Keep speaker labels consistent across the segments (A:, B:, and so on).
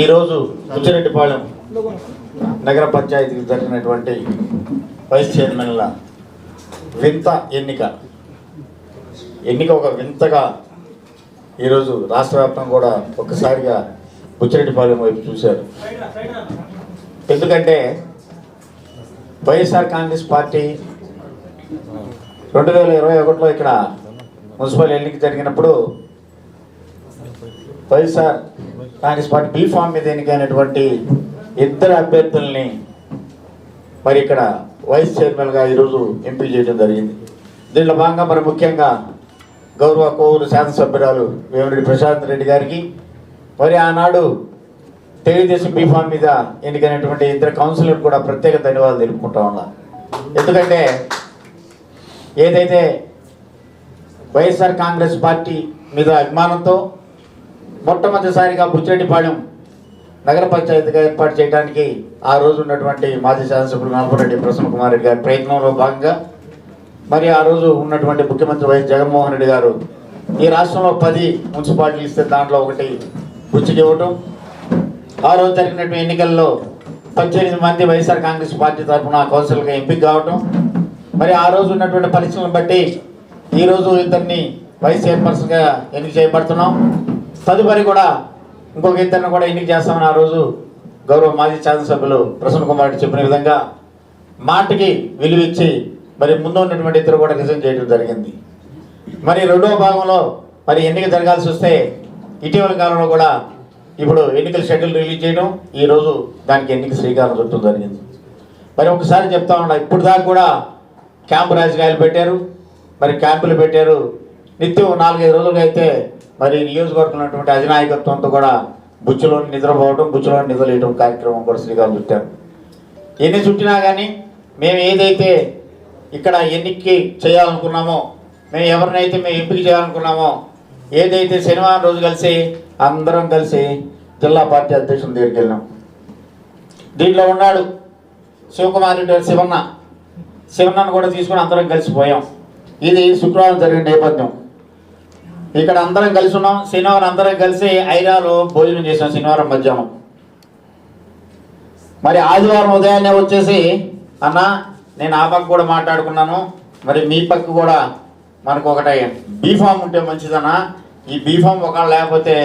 A: ఈరోజు బుచ్చిరెడ్డిపాళెం నగర పంచాయతీకి జరిగినటువంటి వైస్ చైర్మన్ల వింత ఎన్నిక. ఎన్నిక ఒక వింతగా ఈరోజు రాష్ట్ర వ్యాప్తంగా కూడా ఒక్కసారిగా బుచ్చిరెడ్డిపాలెం వైపు చూశారు. ఎందుకంటే వైఎస్ఆర్ కాంగ్రెస్ పార్టీ రెండు వేల ఇరవై ఒకటిలో ఇక్కడ మున్సిపల్ ఎన్నిక జరిగినప్పుడు YSR Congress party B form మీద ఎన్నికైనటువంటి ఇద్దరు అభ్యర్థుల్ని మరి ఇక్కడ వైస్ చైర్మన్గా ఈరోజు ఎంపిక చేయడం జరిగింది. దీనిలో భాగంగా మరి ముఖ్యంగా గౌరవ కోవూరు శాసనసభ్యురాలు వేమిరెడ్డి ప్రశాంత్ రెడ్డి గారికి మరి ఆనాడు తెలుగుదేశం బీఫామ్ మీద ఎన్నికైనటువంటి ఇద్దరు కౌన్సిలర్ కూడా ప్రత్యేక ధన్యవాదాలు తెలుపుకుంటా ఉన్నా. ఎందుకంటే ఏదైతే వైఎస్ఆర్ కాంగ్రెస్ పార్టీ మీద అభిమానంతో మొట్టమొదటిసారిగా బుచ్చేటిపాళెం నగర పంచాయతీగా ఏర్పాటు చేయడానికి ఆ రోజు ఉన్నటువంటి మాజీ శాసనసభ్యులు నాగపురెడ్డి ప్రసన్న కుమార్ రెడ్డి గారి ప్రయత్నంలో భాగంగా మరి ఆ రోజు ఉన్నటువంటి ముఖ్యమంత్రి వైఎస్ జగన్మోహన్ రెడ్డి గారు ఈ రాష్ట్రంలో పది మున్సిపాలిటీలు ఇస్తే దాంట్లో ఒకటి బుచ్చికి ఇవ్వటం. ఆ రోజు జరిగినటువంటి ఎన్నికల్లో పద్దెనిమిది మంది వైఎస్ఆర్ కాంగ్రెస్ పార్టీ తరఫున కౌన్సిల్గా ఎంపిక కావటం. మరి ఆ రోజు ఉన్నటువంటి పరిస్థితులను బట్టి ఈ రోజు ఇద్దరిని వైస్ చైర్పర్సన్గా ఎన్నిక చేయబడుతున్నాం. తదుపరి కూడా ఇంకొక ఇద్దరిని కూడా ఎన్నిక చేస్తామని ఆ రోజు గౌరవ మాజీ శాసనసభ్యులు ప్రసన్న కుమార్ రెడ్డి చెప్పిన విధంగా మాటకి విలువిచ్చి మరి ముందు ఉన్నటువంటి ఇద్దరు కూడా రిజైన్ చేయడం జరిగింది. మరి రెండవ భాగంలో మరి ఎన్నిక జరగాల్సి వస్తే ఇటీవల కాలంలో కూడా ఇప్పుడు ఎన్నికల షెడ్యూల్ రిలీజ్ చేయడం ఈ రోజు దానికి ఎన్నిక శ్రీకారం చుట్టడం జరిగింది. మరి ఒకసారి చెప్తా ఉన్నా ఇప్పుడు దాకా కూడా క్యాంపు రాజకీయాలు పెట్టారు. మరి క్యాంపులు పెట్టారు నిత్యం నాలుగైదు రోజులుగా అయితే మరి నియోజకవర్గంలో ఉన్నటువంటి అధినాయకత్వంతో కూడా బుచ్చులో నిద్రపోవడం బుచ్చులో నిద్రలేయడం కార్యక్రమం కూడా శ్రీకారం చుట్టారు. ఎన్ని చుట్టినా కానీ మేము ఏదైతే ఇక్కడ ఎన్నికకి చేయాలనుకున్నామో మేము ఎవరినైతే మేము ఎంపిక చేయాలనుకున్నామో ఏదైతే శనివారం రోజు కలిసి అందరం కలిసి జిల్లా పార్టీ అధ్యక్షుల దగ్గరికి వెళ్ళాం దీంట్లో ఉన్నాడు శివకుమార్ రెడ్డి శివన్న. శివన్నను కూడా తీసుకుని అందరం కలిసిపోయాం ఇది శుక్రవారం జరిగిన నేపథ్యం. ఇక్కడ అందరం కలిసి ఉన్నాం. శనివారం అందరం కలిసి ఐరాలో భోజనం చేసాం శనివారం మధ్యాహ్నం. మరి ఆదివారం ఉదయాన్నే వచ్చేసి అన్న నేను ఆ పక్క కూడా మాట్లాడుకున్నాను. మరి మీ పక్క కూడా మనకు ఒకటి బీఫామ్ ఉంటే మంచిదన్నా. ఈ బీఫామ్ ఒకవేళ లేకపోతే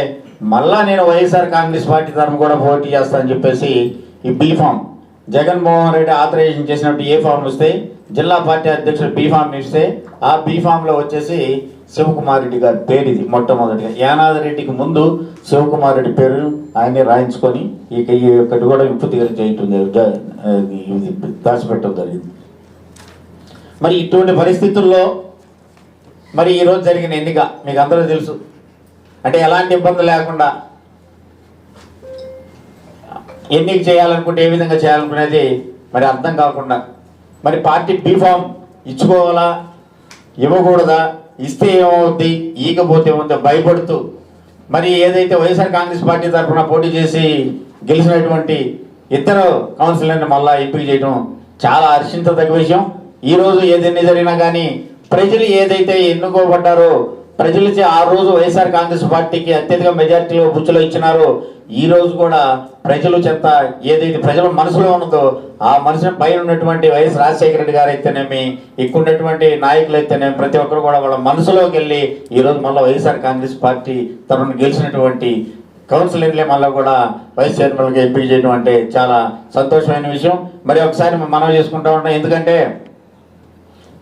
A: మళ్ళా నేను వైఎస్ఆర్ కాంగ్రెస్ పార్టీ తరఫున కూడా పోటీ చేస్తానని చెప్పేసి ఈ బీఫామ్ జగన్మోహన్ రెడ్డి ఆథరైజేషన్ చేసినప్పుడు ఏ ఫామ్ వస్తే జిల్లా పార్టీ అధ్యక్షుడు బీఫామ్ ఇస్తే ఆ బీఫామ్లో వచ్చేసి శివకుమార్ రెడ్డి గారి పేరు ఇది మొట్టమొదటిగా. యానాది రెడ్డికి ముందు శివకుమార్ రెడ్డి పేరు ఆయన్ని రాయించుకొని ఇక ఈ ఒక్కటి కూడా ఇంపుతిగా చేయటం ఇది దాచిపెట్టడం జరిగింది. మరి ఇటువంటి పరిస్థితుల్లో మరి ఈరోజు జరిగిన ఎన్నిక మీకు అందరూ తెలుసు. అంటే ఎలాంటి ఇబ్బంది లేకుండా ఎన్నిక చేయాలనుకుంటే ఏ విధంగా చేయాలనుకునేది మరి అర్థం కాకుండా మరి పార్టీ బీఫామ్ ఇచ్చుకోవాలా ఇవ్వకూడదా ఇస్తే ఏమవుద్ది? ఈకపోతే ఏమవుతుంది భయపడుతూ మరి ఏదైతే వైఎస్ఆర్ కాంగ్రెస్ పార్టీ తరఫున పోటీ చేసి గెలిచినటువంటి ఇద్దరు కౌన్సిలర్ని మళ్ళా ఎంపిక చేయడం చాలా హర్షించదగ్గ విషయం. ఈరోజు ఏదైనా జరిగినా కానీ ప్రజలు ఏదైతే ఎన్నుకోబడ్డారో ప్రజలచే ఆ రోజు వైఎస్ఆర్ కాంగ్రెస్ పార్టీకి అత్యధిక మెజార్టీలో బుచ్చులో ఇచ్చినారో. ఈ రోజు కూడా ప్రజలు చెత్త ఏదైతే ప్రజల మనసులో ఉన్నదో ఆ మనసుని పైన ఉన్నటువంటి వైఎస్ రాజశేఖర రెడ్డి గారు అయితేనేమి ఇక్కడ ఉన్నటువంటి నాయకులు అయితేనేమి ప్రతి ఒక్కరు కూడా వాళ్ళ మనసులోకి వెళ్ళి ఈరోజు మళ్ళీ వైఎస్ఆర్ కాంగ్రెస్ పార్టీ తరఫున గెలిచినటువంటి కౌన్సిలర్లే మళ్ళీ కూడా వైస్ చైర్మన్గా ఎంపిక చేయడం అంటే చాలా సంతోషమైన విషయం. మరి ఒకసారి మనం చేసుకుంటా ఉంటాం. ఎందుకంటే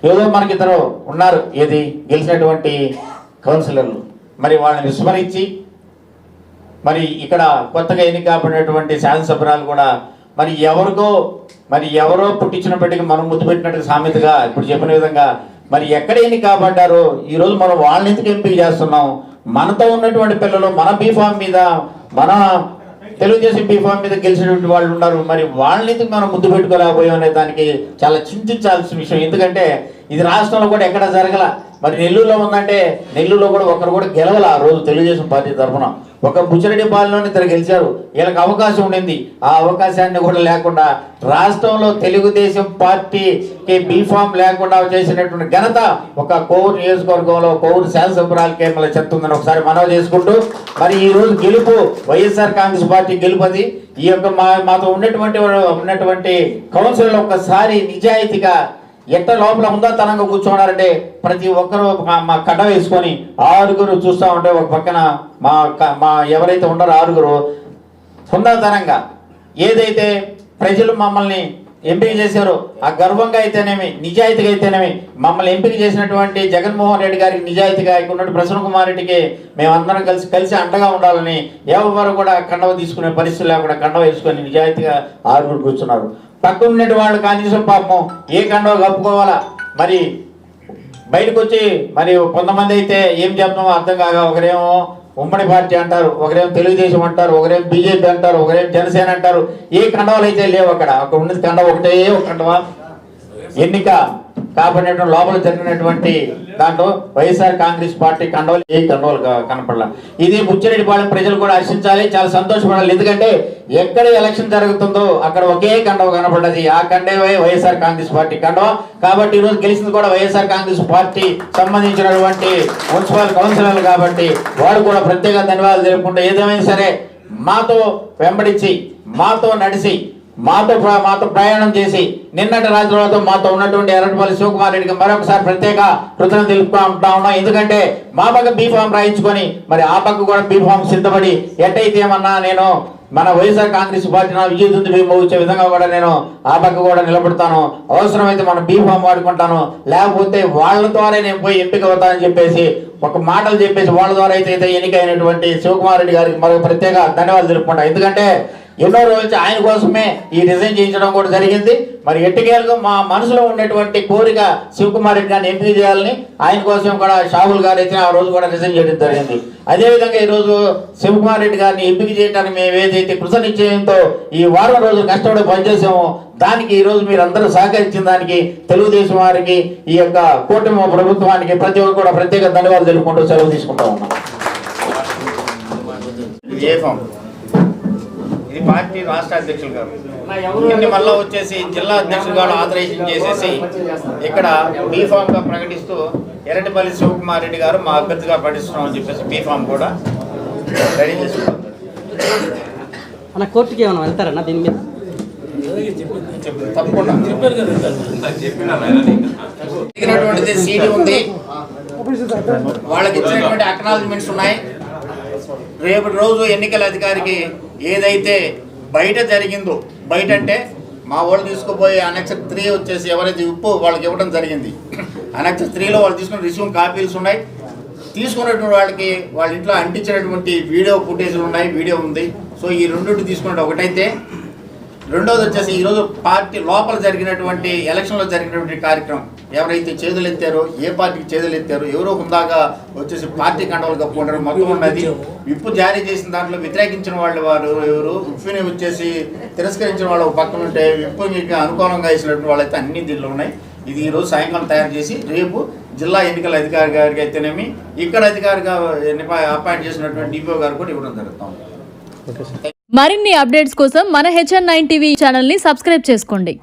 A: ఏదో మనకి ఇద్దరు ఉన్నారు. ఏది? గెలిచినటువంటి కౌన్సిలర్లు. మరి వాళ్ళని విస్మరించి మరి ఇక్కడ కొత్తగా ఎన్నిక కాబడినటువంటి శాసనసభ్యురాలు కూడా మరి ఎవరికో మరి ఎవరో పుట్టించిన బిడ్డకి మనం ముద్దు పెట్టినట్టు సామెతగా ఇప్పుడు చెప్పిన విధంగా మరి ఎక్కడ ఎన్నిక కాబడ్డారో ఈరోజు మనం వాళ్ళని ఎందుకు ఎంపిక చేస్తున్నాం? మనతో ఉన్నటువంటి పిల్లలు మన బీఫామ్ మీద మన తెలుగుదేశం బీఫామ్ మీద గెలిచినటువంటి వాళ్ళు ఉన్నారు. మరి వాళ్ళని ఎందుకు మనం ముద్దు పెట్టుకోలేకపోయాం అనే దానికి చాలా చింతించాల్సిన విషయం. ఎందుకంటే ఇది రాష్ట్రంలో కూడా ఎక్కడ జరగల? మరి నెల్లూరులో ఉందంటే నెల్లూరులో కూడా ఒకరు కూడా గెలవల ఆ రోజు తెలుగుదేశం పార్టీ తరఫున. ఒక బుచ్చిరెడ్డి పాలనలోనే ఇద్దరు గెలిచారు. వీళ్ళకి అవకాశం ఉండింది. ఆ అవకాశాన్ని కూడా లేకుండా రాష్ట్రంలో తెలుగుదేశం పార్టీకి బీఫామ్ లేకుండా చేసినటువంటి ఘనత ఒక కోవూరు నియోజకవర్గంలో కోవూరు శాసనసభ్యురాలకే మళ్ళీ చెప్తుందని ఒకసారి మనవి చేసుకుంటూ మరి ఈ రోజు గెలుపు వైఎస్ఆర్ కాంగ్రెస్ పార్టీ గెలుపది ఈ యొక్క మా మాతో ఉన్నటువంటి ఉన్నటువంటి కౌన్సిల్ ఒక్కసారి నిజాయితీగా ఎట్ట లోపల ఉందాతనంగా కూర్చోన్నారంటే ప్రతి ఒక్కరు మా- మా కట్ట వేసుకొని ఆరుగురు చూస్తూ ఉంటే ఒక పక్కన మా మా ఎవరైతే ఉన్నారో ఆరుగురు హుందాతనంగా ఏదైతే ప్రజలు మమ్మల్ని ఎంపిక చేశారో ఆ గర్వంగా అయితేనేమి నిజాయితీగా అయితేనేమి మమ్మల్ని ఎంపిక చేసినటువంటి జగన్మోహన్ రెడ్డి గారికి నిజాయితీగా ఉన్నట్టు ప్రసన్న కుమార్ రెడ్డికి మేమందరం కలిసి కలిసి అండగా ఉండాలని ఎవరు కూడా కండవ తీసుకునే పరిస్థితి లేకుండా కండవ వేసుకొని నిజాయితీగా ఆరుగురు కూర్చున్నారు. పక్కన ఉండేటి వాళ్ళు కనీసం పాపం. ఏ కండో కప్పుకోవాలా? మరి బయటకు వచ్చి మరి కొంతమంది అయితే ఏం చెప్తామో అర్థం కాక ఒకరేమో ఉమ్మడి పార్టీ అంటారు ఒకరేమో తెలుగుదేశం అంటారు ఒకరేమో బీజేపీ అంటారు ఒకరేమో జనసేన అంటారు. ఏ కండవాలు అయితే లేవు అక్కడ. అక్కడ ఉన్నది కండవ ఒకటే ఒక కండవా? ఎన్నిక. కాబట్టి లోపల జరిగినటువంటి దాంట్లో వైఎస్ఆర్ కాంగ్రెస్ పార్టీ కండవలు ఏ కండవలు కనపడలా. ఇది బుచ్చిరెడ్డిపాళెం ప్రజలు కూడా హర్షించాలి. చాలా సంతోషపడాలి. ఎందుకంటే ఎక్కడ ఎలక్షన్ జరుగుతుందో అక్కడ ఒకే కండవ కనపడ్డది. ఆ కండవే వైఎస్ఆర్ కాంగ్రెస్ పార్టీ కండవ. కాబట్టి ఈ రోజు గెలిచింది కూడా వైఎస్ఆర్ కాంగ్రెస్ పార్టీ సంబంధించినటువంటి మున్సిపల్ కౌన్సిలర్లు కాబట్టి వారు కూడా ప్రత్యేక ధన్యవాదాలు తెలుపుకుంటే ఏదేమైనా సరే మాతో వెంబడించి మాతో నడిచి మాతో మాతో ప్రయాణం చేసి నిన్నటి రాత్రులతో మాతో ఉన్నటువంటి ఎర్రటిపల్లి శివకుమార్ రెడ్డికి మరొకసారి ప్రత్యేక కృతజ్ఞత తెలుపుకుంటా ఉన్నాం. ఎందుకంటే మా పక్క బీఫామ్ రాయించుకొని మరి ఆ పక్క కూడా బీఫామ్ సిద్ధపడి ఎట్టయితే ఏమన్నా నేను మన వైఎస్ఆర్ కాంగ్రెస్ పార్టీ నా విజయదుంది మేము వచ్చే విధంగా కూడా నేను ఆ పక్క కూడా నిలబడతాను. అవసరమైతే మన బీఫామ్ వాడుకుంటాను. లేకపోతే వాళ్ళ ద్వారా నేను పోయి ఎంపిక అవుతానని చెప్పేసి ఒక మాటలు చెప్పేసి వాళ్ళ ద్వారా అయితే అయితే ఎన్నికైనటువంటి శివకుమార్ రెడ్డి గారికి మరొక ప్రత్యేక ధన్యవాదాలు తెలుపుకుంటాను ఎందుకంటే ఎన్నో రోజులు ఆయన కోసమే ఈ డిజైన్ చేయించడం కూడా జరిగింది. మరి ఎట్టుకేలకు మా మనసులో ఉండేటువంటి కోరిక శివకుమార్ రెడ్డి గారిని ఎంపిక చేయాలని ఆయన కోసం కూడా షాహుల్ గారు అయితే ఆ రోజు కూడా రిజైన్ చేయడం జరిగింది. అదేవిధంగా ఈరోజు శివకుమార్ రెడ్డి గారిని ఎంపిక చేయడానికి మేము ఏదైతే కృత నిశ్చయంతో ఈ వారం రోజులు కష్టపడి పనిచేసామో దానికి ఈరోజు మీరు అందరూ సహకరించిన దానికి తెలుగుదేశం వారికి ఈ యొక్క కూటమి ప్రభుత్వానికి ప్రతి ఒక్కరు కూడా ప్రత్యేక ధన్యవాదాలు తెలుపుకుంటూ సెలవు తీసుకుంటా ఉన్నాం. ఇది పార్టీ రాష్ట్ర అధ్యక్షులు గారు. దీన్ని మళ్ళీ వచ్చేసి జిల్లా అధ్యక్షులు గారు ఆథరైజేషన్ చేసేసి ఇక్కడ బీ ఫామ్గా ప్రకటిస్తూ ఎర్రటిపల్లి శివకుమార్ రెడ్డి గారు మా అభ్యర్థిగా ప్రకటిస్తున్నాం అని చెప్పేసి బీ ఫామ్ కూడా రెడీ చేసుకుంటారు
B: అన్న కోర్టుకి ఏమైనా వెళ్తారన్న దీని మీద?
A: తప్పకుండా. ఇచ్చినటువంటిది సీడీ ఉంది. వాళ్ళకి ఇచ్చినటువంటి అక్నాలజ్మెంట్స్ ఉన్నాయి. రేపటి రోజు ఎన్నికల అధికారికి ఏదైతే బయట జరిగిందో బయట అంటే మా వాళ్ళు తీసుకుపోయి అనక్ష త్రీ వచ్చేసి ఎవరైతే ఉప్పు వాళ్ళకి ఇవ్వడం జరిగింది. అనెక్సర్ త్రీలో వాళ్ళు తీసుకున్న రిజ్యూమ్ కాపీలు ఉన్నాయి. తీసుకున్నటువంటి వాళ్ళకి వాళ్ళ ఇంట్లో అంటించినటువంటి వీడియో ఫుటేజ్లు ఉన్నాయి వీడియో ఉంది. సో ఈ రెండింటి తీసుకున్నట్టు ఒకటైతే రెండోది వచ్చేసి ఈరోజు పార్టీ లోపల జరిగినటువంటి ఎలక్షన్లో జరిగినటువంటి కార్యక్రమం. ఎవరైతే చేతులు ఎత్తారో ఏ పార్టీకి చేతులు ఎత్తారో ఎవరో హుందాగా వచ్చేసి పార్టీ కండవలు కప్పుకుంటారు మొత్తం ఉన్నది. విప్పు జారీ చేసిన దాంట్లో వ్యతిరేకించిన వాళ్ళు వారు ఎవరు? విప్పుని వచ్చేసి తిరస్కరించిన వాళ్ళు ఒక పక్కన ఉంటే విప్పుకి అనుకూలంగా వేసినటువంటి వాళ్ళైతే అన్ని దీనిలో ఉన్నాయి. ఇది ఈరోజు సాయంకాలం తయారు చేసి రేపు జిల్లా ఎన్నికల అధికారి గారికి అయితేనేమి ఇక్కడ అధికారిగా అపాయింట్ చేసినటువంటి డిపిఓ గారు కూడా ఇవ్వడం జరుగుతుంది.
C: మరిన్ని అప్డేట్స్ కోసం మన హెచ్ఎన్ నైన్ టీవీ ఛానల్ని సబ్స్క్రైబ్ చేసుకోండి.